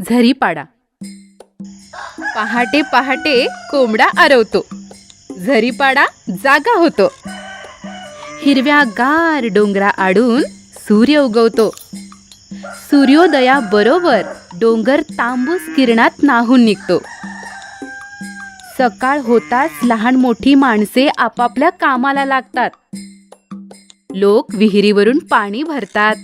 झरीपाडा. पहाटे पहाटे कोंबडा आरवतो. झरीपाडा जागा होतो. हिरव्या गार डोंगरा आडून सूर्य उगवतो. सूर्योदया बरोबर डोंगर तांबूस किरणात नाहून निघतो. सकाळ होताच लहान मोठी माणसे आपापल्या कामाला लागतात. लोक विहिरीवरून पाणी भरतात.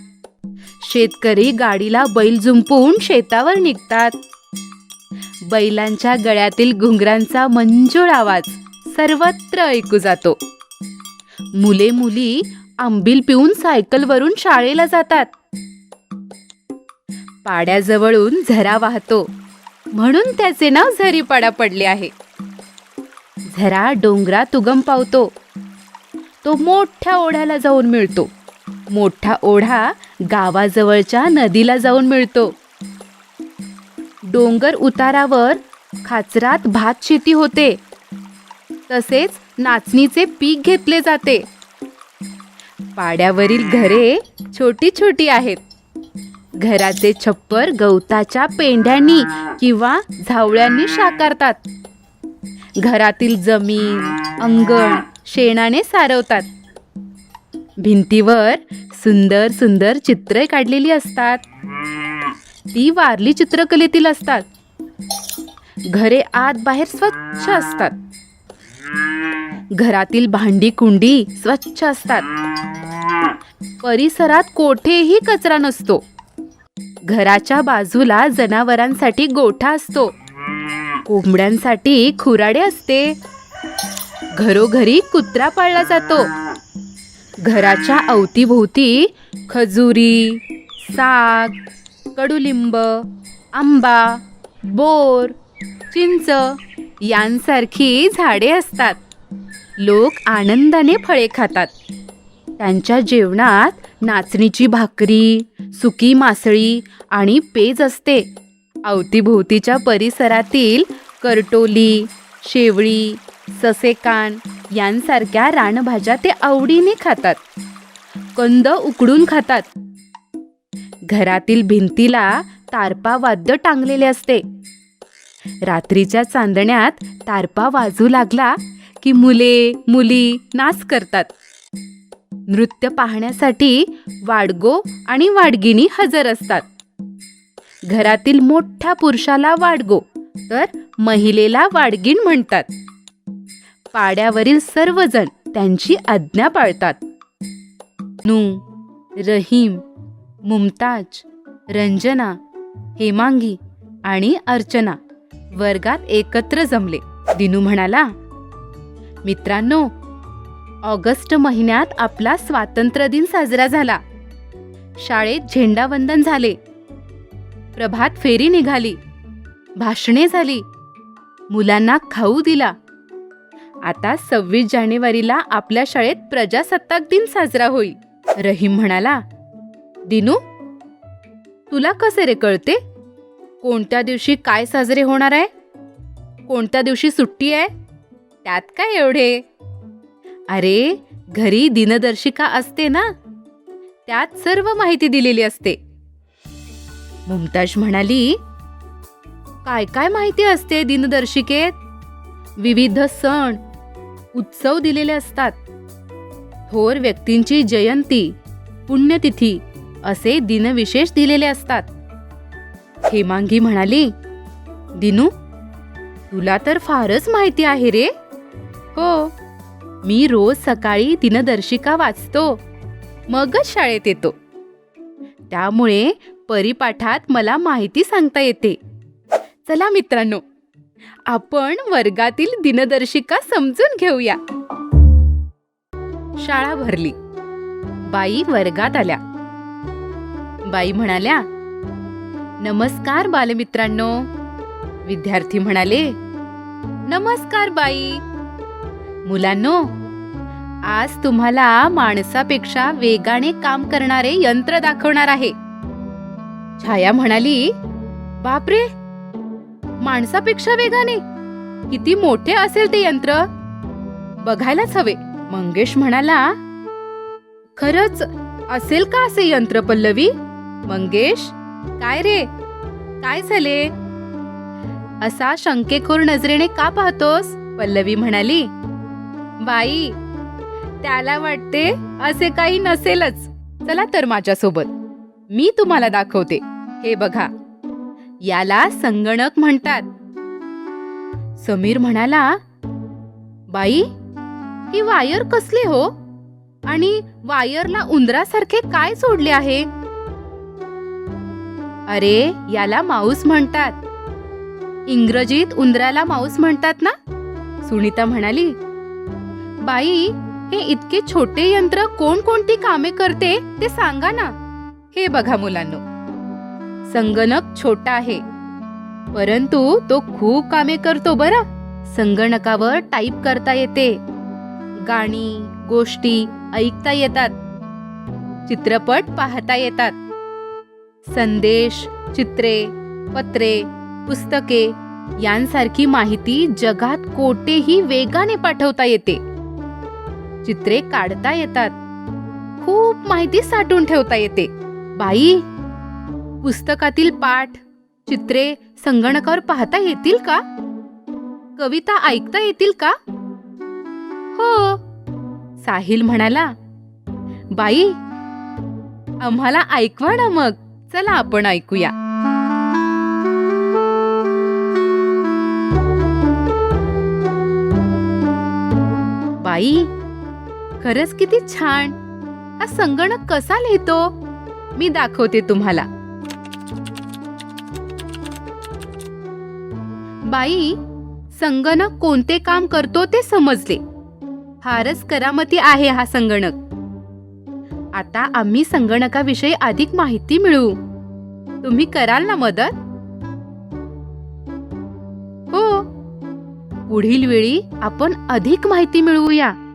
शेतकरी गाडीला बैल जुंपून शेतावर निघतात. बैलांच्या गळ्यातील घुंगरांचा मंजूळ आवाज सर्वत्र ऐकू जातो. मुले मुली आंबील पिऊन सायकलवरून शाळेला जातात. पाड्याजवळून झरा वाहतो. म्हणून त्याचे नाव झरीपाडा पडले आहे. झरा डोंगरात उगम पावतो. तो मोठ्या ओढ्याला जाऊन मिळतो. मोठा ओढा गावाजवळच्या नदीला जाऊन मिळतो. डोंगर उतारावर खाचरात भात शेती होते. तसेच नाचणीचे पीक घेतले जाते. पाड्यावरील घरे छोटी छोटी आहेत. घराचे छप्पर गवताच्या पेंढ्यांनी किंवा झावळ्यांनी साकारतात घरातील जमीन अंगण शेणाने सारवतात. भिंतीवर सुंदर सुंदर चित्रे काढलेली असतात. ती वारली चित्रकलेतील असतात. घरे आत बाहेर स्वच्छ असतात. घरातील भांडी कुंडी स्वच्छ असतात. परिसरात कोठेही कचरा नसतो. घराच्या बाजूला जनावरांसाठी गोठा असतो. कोंबड्यांसाठी खुराडे असते. घरोघरी कुत्रा पाळला जातो. घराच्या अवतीभोवती खजुरी साग कडुलिंब आंबा बोर चिंच यांसारखी झाडे असतात. लोक आनंदाने फळे खातात. त्यांच्या जेवणात नाचणीची भाकरी सुकी मासळी आणि पेज असते. अवतीभोवतीच्या परिसरातील करटोली शेवळी ससेकान यांसारख्या रानभाज्या ते आवडीने खातात. कंद उकडून खातात. घरातील भिंतीला तारपा वाद्य टांगलेले असते. रात्रीच्या चांदण्यात तारपा वाजू लागला की मुले मुली नाच करतात. नृत्य पाहण्यासाठी वाडगो आणि वाडगिणी हजर असतात. घरातील मोठ्या पुरुषाला वाडगो तर महिलेला वाडगिण म्हणतात. पाड्यावरील सर्वजण त्यांची आज्ञा पाळतात. नू रहीम मुमताज रंजना हेमांगी आणि अर्चना वर्गात एकत्र जमले. दिनू म्हणाला मित्रांनो ऑगस्ट महिन्यात आपला स्वातंत्र्य दिन साजरा झाला. शाळेत झेंडावंदन झाले. प्रभात फेरी निघाली. भाषणे झाली. मुलांना खाऊ दिला. आता सव्वीस जानेवारीला आपल्या शाळेत प्रजासत्ताक दिन साजरा होईल. रहीम म्हणाला दिनू तुला कसे रे कळते? कोणत्या दिवशी काय साजरे होणार आहे? कोणत्या दिवशी सुट्टी आहे? त्यात काय एवढे? अरे घरी दिनदर्शिका असते ना? त्यात सर्व माहिती दिलेली असते. मुमताज म्हणाली काय काय माहिती असते दिनदर्शिकेत? विविध सण उत्सव दिलेले असतात. थोर व्यक्तींची जयंती पुण्यतिथी असे दिनविशेष दिलेले असतात. हेमांगी म्हणाली दिनू तुला तर फारच माहिती आहे रे. हो मी रोज सकाळी दिनदर्शिका वाचतो मगच शाळेत येतो. त्यामुळे परिपाठात मला माहिती सांगता येते. चला मित्रांनो आपण वर्गातील दिनदर्शिका समजून घेऊया. शाळा भरली. बाई वर्गात आल्या. बाई म्हणाल्या नमस्कार बालमित्रांनो. विद्यार्थी म्हणाले नमस्कार बाई. मुलांनो आज तुम्हाला माणसापेक्षा वेगाने काम करणारे यंत्र दाखवणार आहे. छाया म्हणाली बापरे! माणसापेक्षा वेगाने. किती मोठे असेल ते यंत्र. बघायलाच हवे. मंगेश म्हणाला खरच असेल का असे यंत्र पल्लवी? मंगेश काय रे? काय झाले? असा शंकेखोर नजरेने का पाहतोस? पल्लवी म्हणाली. बाई त्याला वाटते असे काही नसेलच. चला तर माझ्यासोबत. मी तुम्हाला दाखवते. हे बघा. याला संगणक म्हणतात. समीर म्हणाला बाई ही वायर कसली हो? आणि वायरला उंदरासारखे काय सोडले आहे? अरे याला माऊस म्हणतात. इंग्रजीत उंदराला माऊस म्हणतात ना? सुनीता म्हणाली. बाई हे इतके छोटे यंत्र कोण कोणती कामे करते ते सांगा ना. हे बघा मुलांनो संगणक छोटा आहे. परंतु तो खूप कामे करतो बरं. संगणकावर टाईप करता येते. गाणी गोष्टी ऐकता येतात. चित्रपट पाहता येतात. संदेश चित्रे पत्रे पुस्तके यांसारखी माहिती जगात कोठेही वेगाने पाठवता येते. चित्रे काढता येतात. खूप माहिती साठवून ठेवता येते. बाई पुस्तकातील पाठ चित्रे संगणकावर पाहता येतील का? कविता ऐकता येतील का? हो. साहिल म्हणाला बाई आम्हाला ऐकवा ना मग. चला आपण ऐकूया. बाई खरंच किती छान. हा संगणक कसा लिहितो? मी दाखवते तुम्हाला. बाई संगणक कोणते काम करतो ते समजले. फारच करामती आहे हा संगणक. आता आम्ही संगणकाविषयी अधिक माहिती मिळवू. तुम्ही कराल ना मदत? हो. पुढील वेळी आपण अधिक माहिती मिळवूया.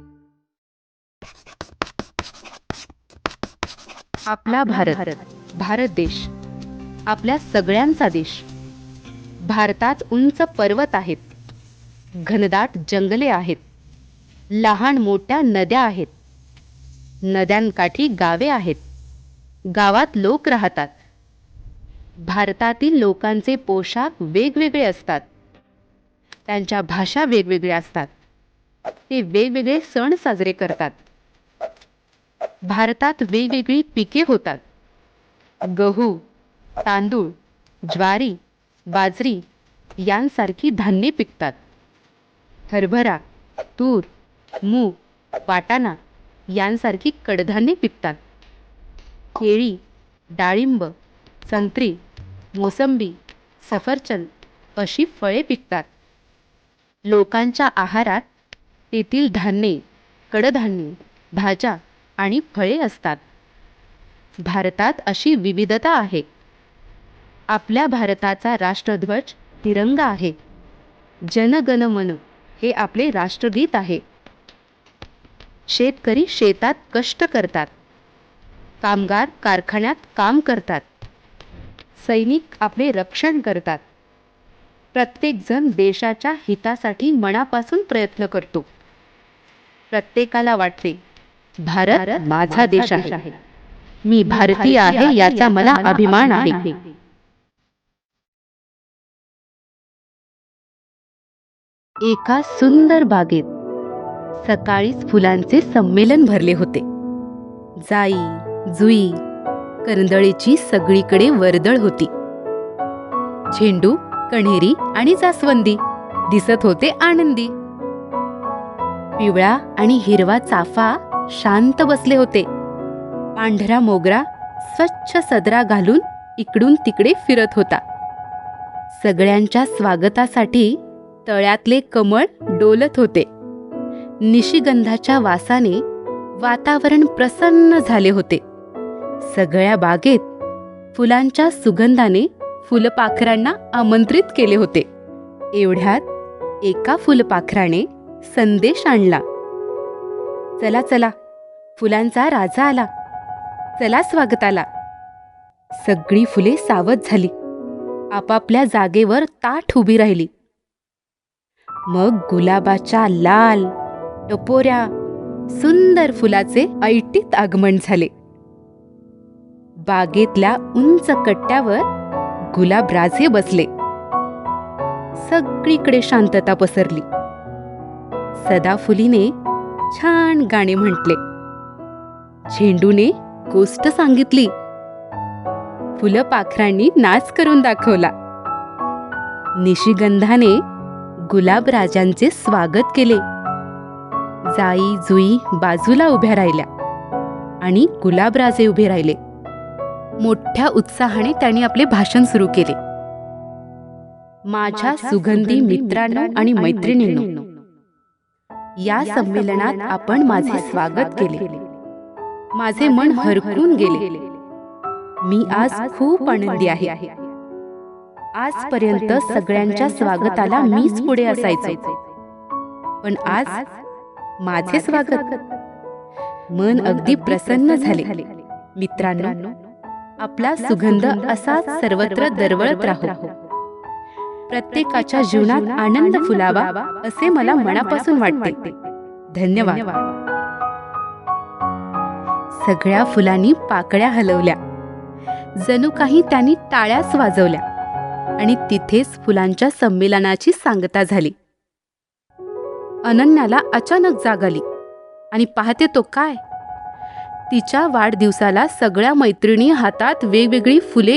आपला भारत भारत देश आपल्या सगळ्यांचा देश. भारतात उंच पर्वत आहेत. घनदाट जंगले आहेत. लहान मोठ्या नद्या आहेत. नद्यांकाठी गावे आहेत. गावात लोक राहतात. भारतातील लोकांचे पोशाख वेगवेगळे असतात. त्यांच्या भाषा वेगवेगळ्या असतात. ते वेगवेगळे सण साजरे करतात. भारतात वेगवेगळी पिके होतात. गहू तांदूळ ज्वारी बाजरी यांसारखी धान्ये पिकतात. हरभरा तूर मूग वाटाणा यांसारखी कडधान्ये पिकतात. केळी डाळिंब संत्री मोसंबी सफरचंद अशी फळे पिकतात. लोकांच्या आहारात तेथील धान्ये कडधान्ये भाज्या आणि फळे असतात. भारतात अशी विविधता आहे. आपल्या भारताचा राष्ट्रध्वज तिरंगा आहे. जनगण मन हे आपले राष्ट्रगीत आहे. शेतकरी शेतात कष्ट करतात. कामगार कारखान्यात काम करतात. सैनिक आपले रक्षण करतात. प्रत्येकजण देशाच्या हितासाठी मनापासून प्रयत्न करतो. प्रत्येकाला वाटते भारत माझा देश आहे. मी भारतीय आहे याचा मला अभिमान आहे. एका सुंदर बागेत सकाळीच फुलांचे संमेलन भरले होते. जाई जुई करंदळीची सगळीकडे वर्दळ होती. झेंडू कण्हेरी आणि जास्वंदी दिसत होते आनंदी. पिवळा आणि हिरवा चाफा शांत बसले होते. पांढरा मोगरा स्वच्छ सदरा घालून इकडून तिकडे फिरत होता. सगळ्यांच्या स्वागतासाठी तळ्यातले कमळ डोलत होते. निशिगंधाच्या वासाने वातावरण प्रसन्न झाले होते. सगळ्या बागेत फुलांच्या सुगंधाने फुलपाखरांना आमंत्रित केले होते. एवढ्यात एका फुलपाखराने संदेश आणला. चला चला फुलांचा राजा आला. चला स्वागताला. सगळी फुले सावध झाली. आपापल्या जागेवर ताठ उभी राहिली. मग गुलाबाच्या लाल टपोऱ्या सुंदर फुलाचे ऐटीत आगमन झाले. बागेतल्या उंच कट्ट्यावर गुलाबराजे बसले. सगळीकडे शांतता पसरली. सदाफुलीने छान गाणे म्हटले. झेंडूने गोष्ट सांगितली. फुलपाखरांनी नाच करून दाखवला. निशिगंधाने गुलाबराजांचे स्वागत केले. जाई जुई बाजूला उभ्या राहिल्या आणि गुलाबराजे उभे राहिले. मोठ्या उत्साहाने त्यांनी आपले भाषण सुरू केले. माझ्या सुगंधी मित्रांनो आणि मैत्रिणींनो या संमेलनात आपण माझे स्वागत केले. माझे मन हरकून गेले. मी आज खूप आनंदी आहे. आजपर्यंत सगळ्यांच्या स्वागताला मीच पुढे असायचो. पण आज माझे स्वागत. मन अगदी प्रसन्न झाले. मित्रांनो आपला सुगंध असाच सर्वत्र दरवळत राहू. प्रत्येकाच्या जीवनात आनंद फुलावा असे मला मनापासून वाटते. धन्यवाद. सगळ्या फुलांनी पाकळ्या हलवल्या. जणू काही त्यांनी टाळ्याच वाजवल्या. आणि तिथेच फुलांच्या संमेलनाची सांगता झाली. अनन्याला अचानक जाग आली आणि पाहते तो काय? तिच्या वाढदिवसाला सगळ्या मैत्रिणी हातात वेगवेगळी फुले